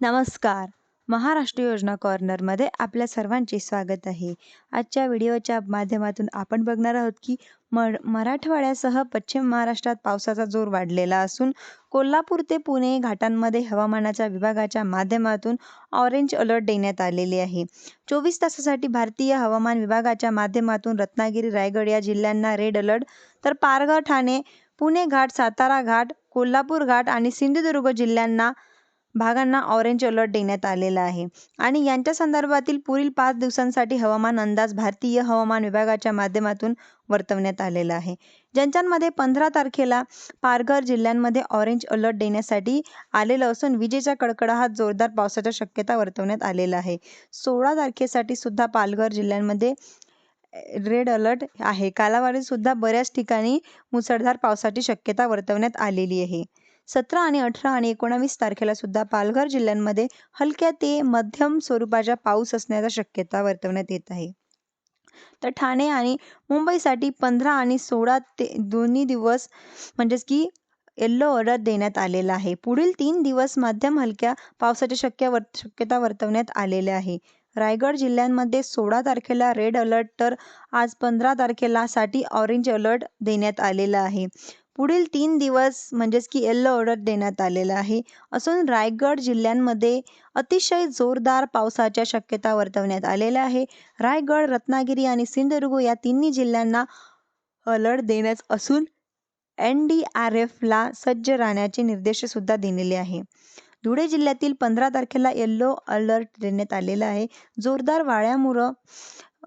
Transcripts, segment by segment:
नमस्कार. महाराष्ट्र योजना कॉर्नरमध्ये आपल्या सर्वांचे स्वागत आहे. आजच्या व्हिडिओच्या माध्यमातून आपण बघणार आहोत की म मराठवाड्यासह पश्चिम महाराष्ट्रात पावसाचा जोर वाढलेला असून कोल्हापूर ते पुणे घाटांमध्ये हवामानाच्या विभागाच्या माध्यमातून ऑरेंज अलर्ट देण्यात आलेले आहे. चोवीस तासासाठी भारतीय हवामान विभागाच्या माध्यमातून रत्नागिरी रायगड या जिल्ह्यांना रेड अलर्ट तर पारघर ठाणे पुणे घाट सातारा घाट कोल्हापूर घाट आणि सिंधुदुर्ग जिल्ह्यांना भागांना ऑरेंज अलर्ट देण्यात आलेला आहे. आणि यांच्या संदर्भातील पुढील पाच दिवसांसाठी हवामान अंदाज भारतीय हवामान विभागाच्या माध्यमातून वर्तवण्यात आलेला आहे. ज्यांच्यामध्ये पंधरा तारखेला पारघर जिल्ह्यांमध्ये ऑरेंज अलर्ट देण्यासाठी आलेलं असून विजेच्या कडकडाहात जोरदार पावसाच्या शक्यता वर्तवण्यात आलेला आहे. सोळा तारखेसाठी सुद्धा पालघर जिल्ह्यांमध्ये रेड अलर्ट आहे. कालावधीत सुद्धा बऱ्याच ठिकाणी मुसळधार पावसाची शक्यता वर्तवण्यात आलेली आहे. सतरा आणि अठरा आणि एकोणावीस तारखेला सुद्धा पालघर जिल्ह्यांमध्ये हलक्या ते मध्यम स्वरूपाचा पाऊस असण्याचा शक्यता वर्तवण्यात येत आहे. तर ठाणे आणि मुंबईसाठी पंधरा आणि सोळा ते दोन्ही दिवस म्हणजेच की येल्लो अलर्ट देण्यात आलेला आहे. पुढील तीन दिवस मध्यम हलक्या पावसाची शक्य वर शक्यता वर्तवण्यात आलेल्या आहे. रायगड जिल्ह्यांमध्ये सोळा तारखेला रेड अलर्ट तर आज पंधरा तारखेला साठी ऑरेंज अलर्ट देण्यात आलेला आहे. पुढील तीन दिवस म्हणजेच की येल्लो अलर्ट देण्यात आलेला आहे. असून रायगड जिल्ह्यांमध्ये अतिशय जोरदार पावसाच्या शक्यता वर्तवण्यात आलेल्या आहे. रायगड रत्नागिरी आणि सिंधुदुर्ग या तिन्ही जिल्ह्यांना अलर्ट देण्यात असून एन डी आर एफला सज्ज राहण्याचे निर्देशसुद्धा दिलेले आहे. धुळे जिल्ह्यातील पंधरा तारखेला येल्लो अलर्ट देण्यात आलेला आहे. जोरदार वाळ्यामुळं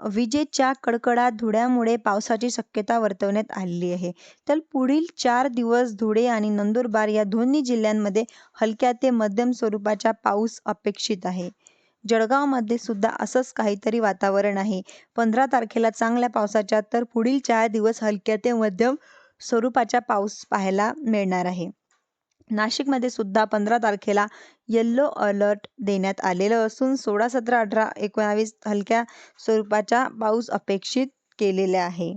विजेच्या कडकडाट धुळ्यामुळे पावसाची शक्यता वर्तवण्यात आलेली आहे. तर पुढील चार दिवस धुळे आणि नंदुरबार या दोन्ही जिल्ह्यांमध्ये हलक्या ते मध्यम स्वरूपाचा पाऊस अपेक्षित आहे. जळगावमध्ये सुद्धा असंच काहीतरी वातावरण आहे. पंधरा तारखेला चांगल्या पावसाच्या तर पुढील चार दिवस हलक्या ते मध्यम स्वरूपाचा पाऊस पाहायला मिळणार आहे. नाशिकमध्ये सुद्धा पंधरा तारखेला येल्लो अलर्ट देण्यात आलेलं असून सोळा सतरा अठरा एकोणावीस हलक्या स्वरूपाचा पाऊस अपेक्षित केलेला आहे.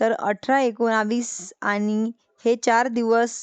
तर अठरा एकोणावीस आणि हे चार दिवस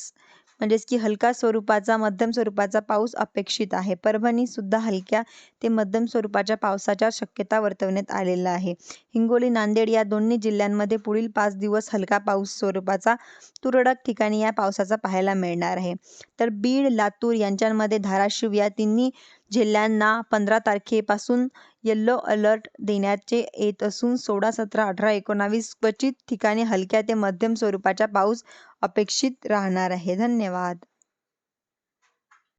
म्हणजेच की हलका स्वरूपाचा मध्यम स्वरूपाचा पाऊस अपेक्षित आहे. परभणीसुद्धा हलक्या ते मध्यम स्वरूपाच्या पावसाच्या शक्यता वर्तवण्यात आलेला आहे हिंगोली नांदेड या दोन्ही जिल्ह्यांमध्ये पुढील पाच दिवस हलका पाऊस स्वरूपाचा तुरळक ठिकाणी या पावसाचा पाहायला मिळणार आहे. तर बीड लातूर यांच्यामध्ये धाराशिव या तिन्ही जिल्ह्यांना पंधरा तारखेपासून येल्लो अलर्ट देण्याचे येत असून सोळा सतरा अठरा एकोणावीस क्वचित ठिकाणी हलक्या ते मध्यम स्वरूपाचा पाऊस अपेक्षित राहणार आहे. धन्यवाद.